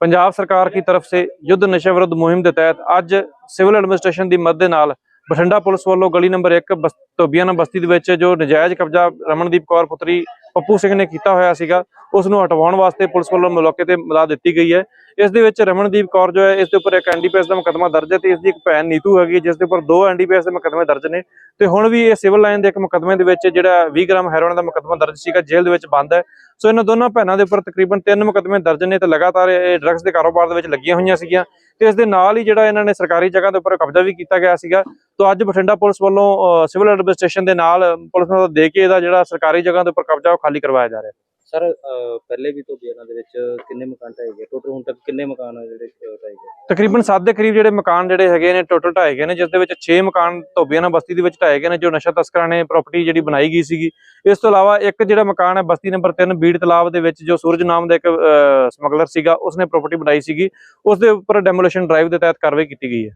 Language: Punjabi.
पंजाब सरकार की तरफ से युद्ध नशे विरुद्ध मुहिम के तहत ਅੱਜ ਸਿਵਲ ਐਡਮਿਨਿਸਟ੍ਰੇਸ਼ਨ ਦੀ ਮਦਦ ਦੇ ਨਾਲ ਬਠਿੰਡਾ ਪੁਲਿਸ ਵੱਲੋਂ ਗਲੀ ਨੰਬਰ 1 ਧੋਬੀਆਣਾ ਬਸਤੀ ਦੇ ਵਿੱਚ ਜੋ ਨਜਾਇਜ਼ ਕਬਜ਼ਾ ਰਮਨਦੀਪ ਕੌਰ ਪੁੱਤਰੀ ਪੱਪੂ ਸਿੰਘ ਨੇ ਕੀਤਾ ਹੋਇਆ ਸੀਗਾ ਉਸ ਨੂੰ ਹਟਵਾਉਣ ਵਾਸਤੇ ਪੁਲਿਸ ਵੱਲੋਂ ਮੌਕੇ ਤੇ ਮਿਲਾ ਦਿੱਤੀ ਗਈ ਹੈ। ਇਸ ਦੇ ਵਿੱਚ ਰਮਨਦੀਪ ਕੌਰ ਜੋ ਹੈ, ਇਸ ਦੇ ਉੱਪਰ ਇੱਕ ਐਨਡੀਪੀਐਸ ਦਾ ਮੁਕੱਦਮਾ ਦਰਜ ਹੈ ਤੇ ਇਸ ਦੀ ਇੱਕ ਭੈਣ ਨੀਤੂ ਹੈਗੀ ਜਿਸ ਦੇ ਉੱਪਰ ਦੋ ਐਨਡੀਪੀਐਸ ਦੇ ਮੁਕੱਦਮੇ ਦਰਜ ਨੇ ਤੇ ਹੁਣ ਵੀ ਇਹ ਸਿਵਲ ਲਾਈਨ ਦੇ ਇੱਕ ਮੁਕੱਦਮੇ ਦੇ ਵਿੱਚ ਜਿਹੜਾ 20 ਗ੍ਰਾਮ ਹੈਰੋਇਨ ਦਾ ਮੁਕੱਦਮਾ ਦਰਜ ਸੀਗਾ, ਜੇਲ੍ਹ ਦੇ ਵਿੱਚ ਬੰਦ ਹੈ। ਸੋ ਇਹਨਾਂ ਦੋਨਾਂ ਭੈਣਾਂ ਦੇ ਉੱਪਰ ਤਕਰੀਬਨ ਤਿੰਨ ਮੁਕੱਦਮੇ ਦਰਜ ਨੇ ਤੇ ਲਗਾਤਾਰ ਇਹ ਡਰੱਗਸ ਦੇ ਕਾਰੋਬਾਰ ਦੇ ਵਿੱਚ ਲੱਗੀਆਂ ਹੋਈਆਂ ਸੀਗੀਆਂ ਤੇ ਇਸ ਦੇ ਨਾਲ ਹੀ ਜਿਹੜਾ ਇਹਨਾਂ ਨੇ ਸਰਕਾਰੀ ਜਗ੍ਹਾ ਦੇ ਉੱਪਰ ਕਬਜ਼ਾ ਵੀ ਕੀਤਾ ਗਿਆ ਸੀਗਾ। ਤੋਂ ਅੱਜ ਬਠਿੰਡਾ ਪੁਲਿਸ ਵੱਲੋਂ ਸਿਵਲ ਐਡਮਿਨਿਸਟ੍ਰੇਸ਼ਨ ਦੇ ਨਾਲ ਪੁਲਿਸ ਨੂੰ ਦੇ ਕੇ ਇਹਦਾ ਜਿਹੜਾ ਸਰਕਾਰੀ ਜਗ੍ਹਾ ਦੇ ਉੱਪਰ ਕਬਜ਼ਾ ਖਾਲੀ ਕਰਵਾਇਆ ਜਾ ਰਿਹਾ। ਸਰ ਪਹਿਲੇ ਵੀ ਤੋਂ ਬਿਆਨਾਂ ਦੇ ਵਿੱਚ ਕਿੰਨੇ ਮਕਾਨ ਢਾਏ ਗਏ? ਟੋਟਲ ਹੁਣ ਤੱਕ ਕਿੰਨੇ ਮਕਾਨ ਜਿਹੜੇ ਢਾਏ ਗਏ? ਤਕਰੀਬਨ 7 ਦੇ ਕਰੀਬ ਜਿਹੜੇ ਮਕਾਨ ਜਿਹੜੇ ਹੈਗੇ ਨੇ ਟੋਟਲ ਢਾਏ ਗਏ ਨੇ ਜਿਸ ਦੇ ਵਿੱਚ 6 ਮਕਾਨ ਧੋਬੀਆਣਾ ਬਸਤੀ ਦੇ ਵਿੱਚ ਢਾਏ ਗਏ ਨੇ ਜੋ ਨਸ਼ਾ ਤਸਕਰਾਂ ਨੇ ਪ੍ਰਾਪਰਟੀ ਜਿਹੜੀ ਬਣਾਈ ਗਈ ਸੀਗੀ। ਇਸ ਤੋਂ ਇਲਾਵਾ ਇੱਕ ਜਿਹੜਾ ਮਕਾਨ ਹੈ ਬਸਤੀ ਨੰਬਰ 3 ਬੀੜ ਤਲਾਬ ਦੇ ਵਿੱਚ ਜੋ ਸੂਰਜ ਨਾਮ ਦਾ ਇੱਕ ਸਮਗਲਰ ਸੀਗਾ ਉਸਨੇ ਪ੍ਰਾਪਰਟੀ ਬਣਾਈ ਸੀਗੀ। ਉਸ ਦੇ ਉੱਪਰ ਡੈਮੋਲੀਸ਼ਨ ਡਰਾਈਵ ਦੇ ਤਹਿਤ ਕਾਰਵਾਈ ਕੀਤੀ ਗਈ ਹੈ।